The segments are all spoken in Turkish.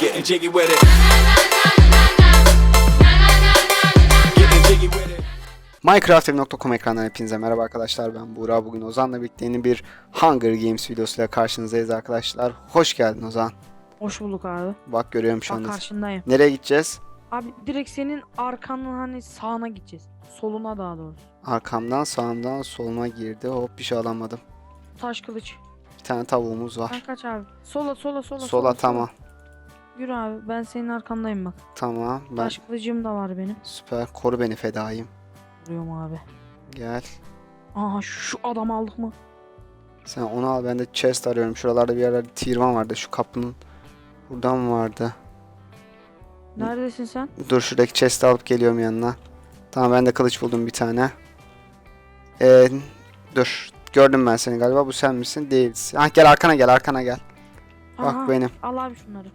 Getting jiggy with it. Getting jiggy with it. Minecraft.com ekranından hepinize merhaba arkadaşlar ben Buğra bugün Ozan'la birlikte yeni bir Hunger Games videosuyla karşınızdayız arkadaşlar hoş geldin Ozan Hoş bulduk abi. bak görüyorum şu Bak anda karşındayım. nereye gideceğiz Abi direkt senin arkanın hani sağına gideceğiz. Soluna daha doğrusu. arkamdan sağımdan soluma girdi hop bir şey alamadım Taş kılıç. Tane tavuğumuz var Sen kaç abi? Sola sola sola. sola tamam Yürü abi ben senin arkandayım bak. tamam ben Taş kılıcım da var benim. süper koru beni fedayım Vuruyorum abi. gel Aha şu adam aldık mı? sen onu al ben de chest arıyorum şuralarda bir yerlerde tirvan vardı şu kapının buradan vardı Neredesin sen? Dur şuradaki chest'i alıp geliyorum yanına. Tamam ben de kılıç buldum bir tane. Ee, dur. Gördüm ben seni galiba. Bu sen misin? Değilsin. Ah gel arkana gel arkana gel. Bak Aha, benim. Al abi şunları.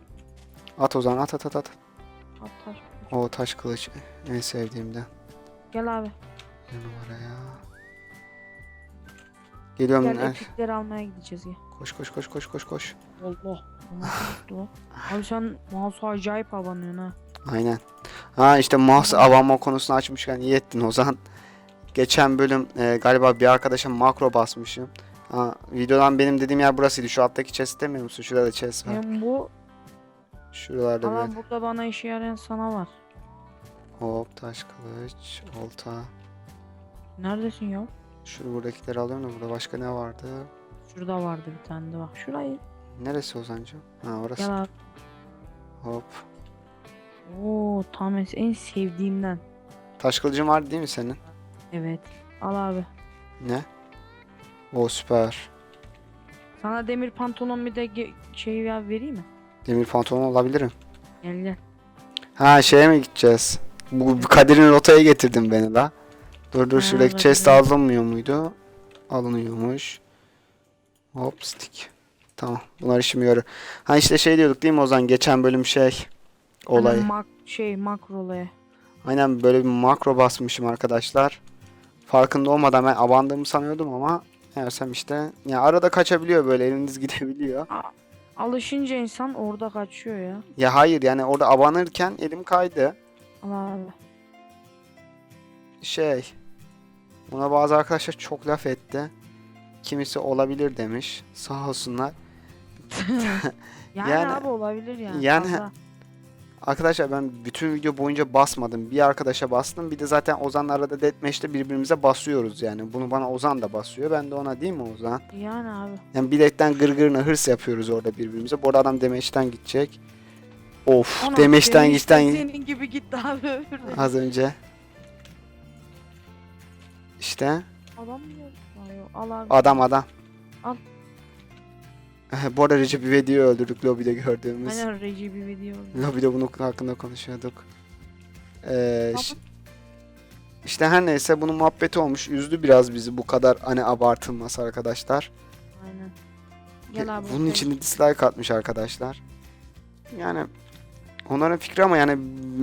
At o zaman at at at at. Al taş. O taş kılıç en sevdiğimden. Gel abi. Ne numara ya. Geliyorum. Gel eh. epikleri almaya gideceğiz ya. Koş koş koş koş koş koş. Allah. Lan? Abi sen mouse'u acayip abanıyorsun ha. Aynen. Ha işte mouse avlanma konusunu açmışken iyi ettin Ozan. Geçen bölüm e, galiba bir arkadaşa makro basmışım. Ha, videodan benim dediğim yer burasıydı. Şu alttaki chest demiyor musun? Şurada da chest var. Hem bu Şuralarda ama bir burada bana işe yarayan sana var. hop taş kılıç, olta. Neredesin ya? Şu buradakileri alıyorum da burada başka ne vardı? Şurada vardı bir tane de bak. Şurayı. Neresi Ozancığım? Ha orası. Gel abi. Hop. Oo tam en- en sevdiğimden. Taş kılıcın var değil mi senin? Evet. Al abi. Ne? O süper. Sana demir pantolon bir de ge- şey ya vereyim mi? Demir pantolon alabilirim. Gel gel. Ha şeye mi gideceğiz? Bu Kadir'in rotaya getirdin beni la. Dur dur Ha, şuradaki chest evet. alınmıyor muydu? Alınıyormuş. Hop stick. Tamam. Bunlar işimi görür. Ha işte şey diyorduk değil mi Ozan? Geçen bölüm şey. Olay. Hani mak şey makrolaya. Aynen böyle bir makro basmışım arkadaşlar. Farkında olmadan ben abandığımı sanıyordum ama meğersem işte ya arada kaçabiliyor böyle eliniz gidebiliyor. Alışınca insan orada kaçıyor ya. Ya hayır yani orada abanırken elim kaydı. Al abi. Şey buna bazı arkadaşlar çok laf etti. Kimisi olabilir demiş. Sağ olsunlar. Yani, Yani- abi olabilir yani. yani- fazla. Arkadaşlar ben bütün video boyunca basmadım. Bir arkadaşa bastım. Bir de zaten Ozan'la arada deathmatch'te birbirimize basıyoruz yani. Bunu bana Ozan da basıyor. Ben de ona değil mi Ozan? Yani abi. Yani biletten gırgırına hırs yapıyoruz orada birbirimize. Bu arada adam demeçten gidecek. Of demeçten gitten Senin gibi gitti abi öbürü. az önce. İşte Adam mı? Al abi. adam adam. Al. Bu arada Recep İvedik'i öldürdük lobide gördüğümüz. Aynen Recep video oldu. Lobide bunun hakkında konuşuyorduk. Ee, işte her neyse bunun muhabbeti olmuş. Üzdü biraz bizi bu kadar hani abartılması arkadaşlar. Aynen. Gel abi. Bunun için de dislike atmış arkadaşlar. Yani onların fikri ama yani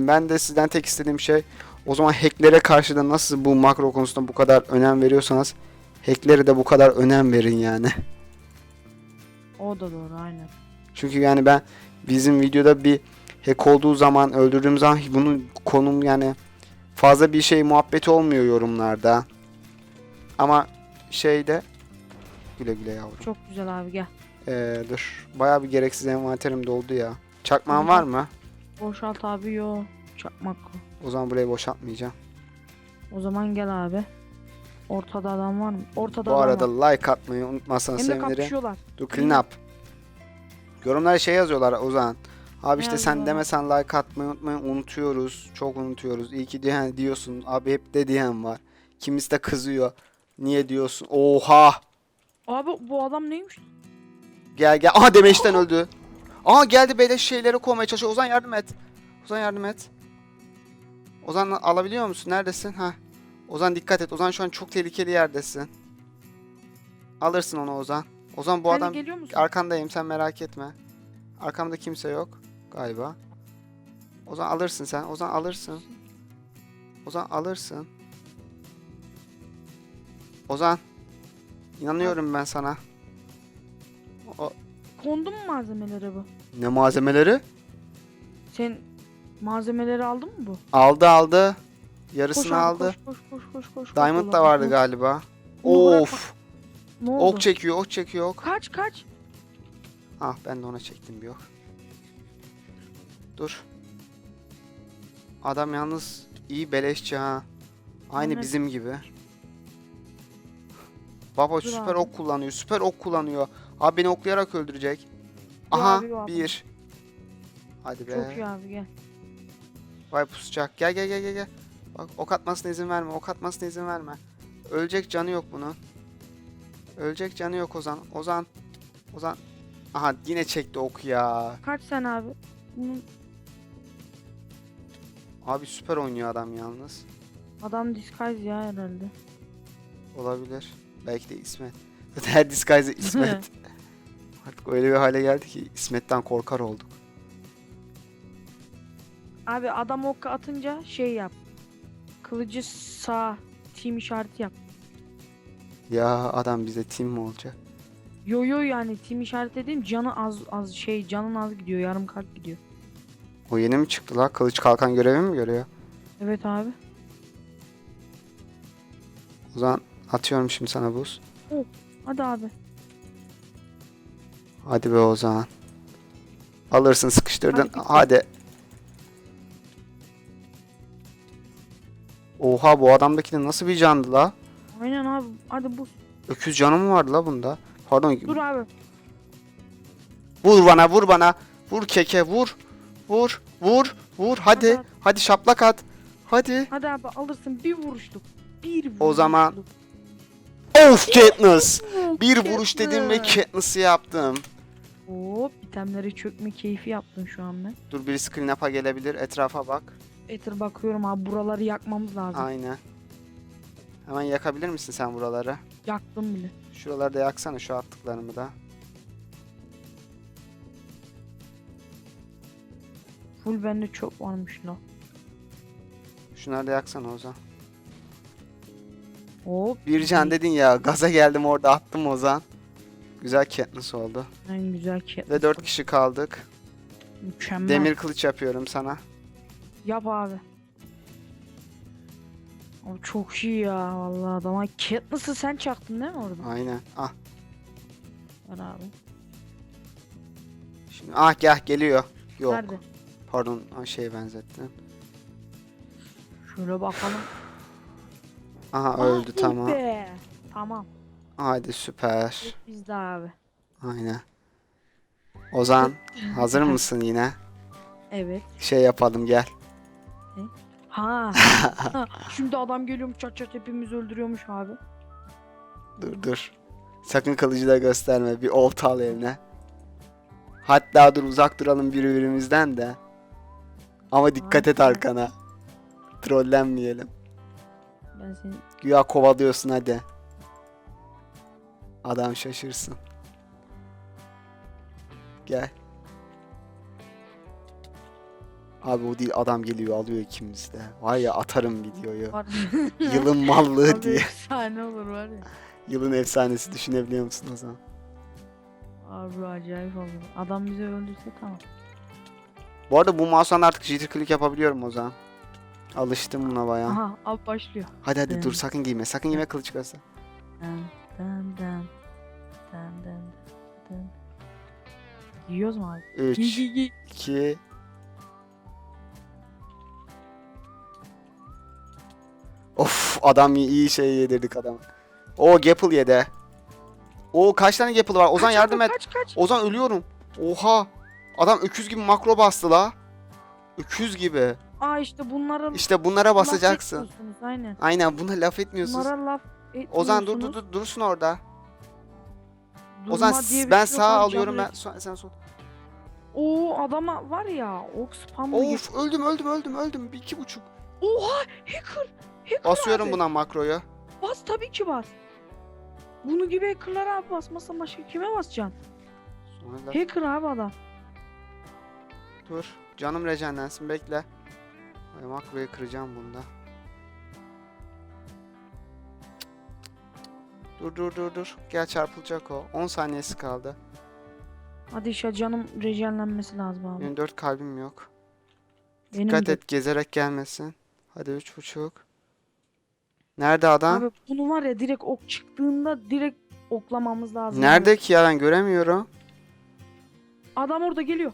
ben de sizden tek istediğim şey o zaman hacklere karşı da nasıl bu makro konusunda bu kadar önem veriyorsanız hacklere de bu kadar önem verin yani. O da doğru aynen. Çünkü yani ben bizim videoda bir hack olduğu zaman öldürdüğüm zaman bunun konum yani fazla bir şey muhabbeti olmuyor yorumlarda. Ama şeyde güle güle yavrum. Çok güzel abi gel. Ee, dur. Bayağı bir gereksiz envanterim doldu ya. Çakmağın Tamam. var mı? Boşalt abi yo. Çakmak. O zaman burayı boşaltmayacağım. O zaman gel abi. Ortada adam var mı? Ortada Bu adam arada var. like atmayı unutmazsanız Hem de sevinirim. kapışıyorlar. Dur clean up. Yorumlara şey yazıyorlar Ozan. Abi Ne işte sen yazıyorlar? demesen like atmayı unutmayın. Unutuyoruz. Çok unutuyoruz. İyi ki diyen diyorsun. Abi hep de diyen var. Kimisi de kızıyor. Niye diyorsun? Oha! Abi bu adam neymiş? Gel gel. Aha demeçten öldü. Aha geldi beleş şeyleri kovmaya çalışıyor. Ozan yardım et. Ozan yardım et. Ozan alabiliyor musun? Neredesin? Ha. Ozan dikkat et. Ozan şu an çok tehlikeli yerdesin. Alırsın onu Ozan. Ozan bu Sen adam geliyor musun? arkandayım sen merak etme. Arkamda kimse yok galiba. Ozan alırsın sen. Ozan alırsın. Ozan alırsın. Ozan. İnanıyorum ben sana. O, kondu mu malzemelere bu? Ne malzemeleri? Sen malzemeleri aldın mı bu? Aldı aldı. Koş Yarısını abi, aldı. Koş koş koş koş koş. Diamond koş, da koş. vardı galiba. Bunu bırak Of. Ne oldu? Ok çekiyor, ok çekiyor, ok. Kaç kaç. Ah ben de ona çektim bir ok. Dur. Adam yalnız iyi beleşçi ha. Aynı Evet. bizim gibi. Baba süper abi. ok kullanıyor. Süper ok kullanıyor. Abi beni oklayarak öldürecek. Aha abi, abi. bir. Hadi be. Çok iyi abi gel. Vay pusacak. Gel gel gel gel gel. Bak ok atmasına izin verme. Ok atmasına izin verme. Ölecek canı yok bunun. Ölecek canı yok Ozan. Ozan. Ozan. Aha yine çekti ok ya. Kaç sen abi? Bunun Abi süper oynuyor adam yalnız. adam disguise ya herhalde. Olabilir. Belki de İsmet. Zaten her disguise İsmet. Artık öyle bir hale geldi ki İsmet'ten korkar olduk. Abi adam ok atınca şey yap. Kılıcı sağ team işareti yap. Ya adam bize team mi olacak? Yo yo yani team işareti dediğim canı az az şey canın az gidiyor yarım kalp gidiyor. O yeni mi çıktı la? Kılıç kalkan görevi mi görüyor? Evet abi. O zaman atıyorum şimdi sana buz. Hadi abi. Hadi be Ozan. Alırsın sıkıştırdın. Hadi. Hadi. Oha bu adamdaki de nasıl bir candı la? Aynen abi. Hadi bu. Öküz canı mı vardı la bunda? Pardon. Dur abi. Vur bana vur bana. Vur keke vur. Vur. Vur. Vur. Hadi. Hadi. Hadi şaplak at. Hadi. Hadi abi alırsın bir vuruşluk. Bir vuruşluk. O zaman- Of Katniss. Bir vuruş dedim ve Katniss. Katniss'ı yaptım. Hop itemleri çökme keyfi yaptın şu an ben. Dur birisi clean up'a gelebilir. Etrafa bak. Ether bakıyorum abi buraları yakmamız lazım. Aynen. Hemen yakabilir misin sen buraları? Yaktım bile. Şuraları da yaksana şu attıklarımı da. Full bende çok varmış la. Şunları da yaksana Ozan. Hop. Bir can dedin ya gaza geldim orada attım Ozan. Güzel Katniss oldu. En güzel Katniss. Ve dört kişi kaldık. Mükemmel. Demir kılıç yapıyorum sana. Yap abi. Abi çok iyi ya vallahi adama. Katniss'ı sen çaktın değil mi orada? Aynen. Ah. Ver abi. Şimdi ah gel geliyor. Yok. Nerede? Pardon şey benzettim. Şöyle bakalım. Aha Ah, öldü iyi tamam. be. Tamam. Hadi süper. Hep bizde abi. Aynen. Ozan hazır mısın yine? Evet. Şey yapalım gel. Ha. ha. Şimdi adam geliyormuş çat çat hepimizi öldürüyormuş abi. Dur dur. Sakın kılıcı da gösterme. Bir olta al eline. Hatta dur uzak duralım birbirimizden de. Ama dikkat et arkana. Trollenmeyelim. Ben seni Güya kovalıyorsun hadi. Adam şaşırsın. Gel. Abi o değil adam geliyor alıyor ikimiz de. Var ya atarım videoyu. var. Yılın mallığı diye. efsane olur var ya. Yılın efsanesi düşünebiliyor musun o zaman? Abi acayip olur. Adam bizi öldürse tamam. Bu arada bu mouse'dan artık jitter click yapabiliyorum o zaman. Alıştım buna bayağı. Aha abi başlıyor. Hadi hadi dur sakın giyme. Sakın giyme kılıç göster. Dan dan dan. Dan dan dan. Yiyoruz mu abi? 3, Giy giy giy. 2 adam iyi- şey yedirdik adama. O Gapple yedi. O kaç tane Gapple var? Ozan Kaç yardım et. Kaç kaç. Ozan ölüyorum. Oha. Adam öküz gibi makro bastı la. Öküz gibi. Aa işte bunlara İşte bunlara basacaksın. etmiyorsunuz, Aynen. Aynen buna laf etmiyorsunuz. Bunlara laf Ozan dur dur etmiyorsunuz. dur dursun orada. Durma Ozan ben şey yok sağ alıyorum ben sen, sol. Oo adama var ya ok spamlı. Of öldüm öldüm öldüm öldüm. Bir iki buçuk. Oha hacker. Hacker Basıyorum abi. buna makroyu. Bas tabii ki bas. Bunu gibi hackerlara abi basmazsan başka kime basacaksın? Sonra laf- Hacker abi adam. Dur. Canım rejenlensin bekle. Ay makroyu kıracağım bunda. Dur dur dur dur. Gel çarpılacak o. 10 saniyesi kaldı. Hadi inşallah canım rejenlenmesi lazım abi. Benim 4 kalbim yok. Benim Dikkat de. et gezerek gelmesin. Hadi üç buçuk. Nerede adam? Abi bunu var ya direkt ok çıktığında direkt oklamamız lazım. Nerede ki ya ben göremiyorum. Adam orada geliyor.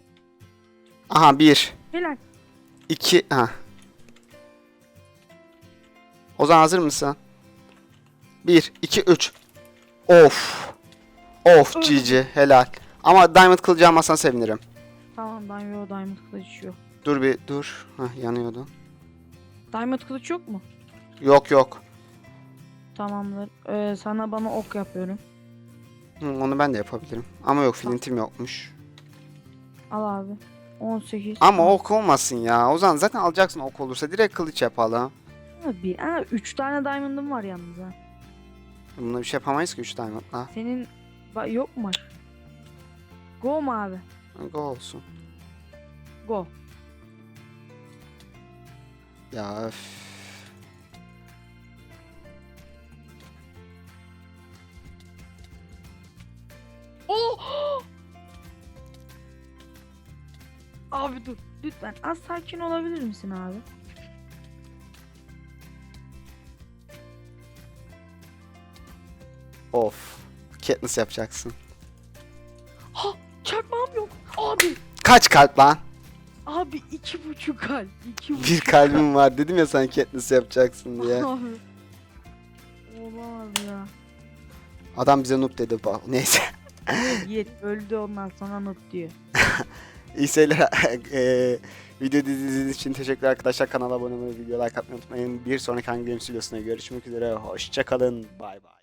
Aha bir. Helal. iki. Ha. Ozan hazır mısın? Bir, iki, üç. Of. Of Öyle. GG helal. Ama Diamond kılıcı almazsan sevinirim. Tamam Diamond, Diamond kılıç yok. Dur bir dur. Hah yanıyordun. Diamond kılıç yok mu? Yok yok. Tamamdır. Ee, sana bana ok yapıyorum. Hı, onu ben de yapabilirim. Ama yok flintim yokmuş. Al abi. 18. Ama ok olmasın ya. Ozan zaten alacaksın ok olursa direkt kılıç yapalım. Bir, ha, 3 tane diamond'ım var yalnız ha. Bunda bir şey yapamayız ki 3 diamondla. Senin ba- yok mu? Go mu abi? Go olsun. Go. Ya öf. Abi dur. Lütfen az sakin olabilir misin abi? Of. Katniss yapacaksın. Ha! Çakmağım yok. Abi. Kaç kalp lan? Abi iki buçuk kalp. iki buçuk Bir kalbim var. Dedim ya sen Katniss yapacaksın diye. Abi. Olamaz ya. Adam bize noob dedi. Bak, Neyse. Yiğit öldü ondan sonra not diyor. İyi seyirler. Eee, video izlediğiniz için teşekkürler arkadaşlar. Kanala abone olmayı, video like atmayı unutmayın. Bir sonraki Hunger Games videosuna görüşmek üzere. Hoşçakalın. Bay bay.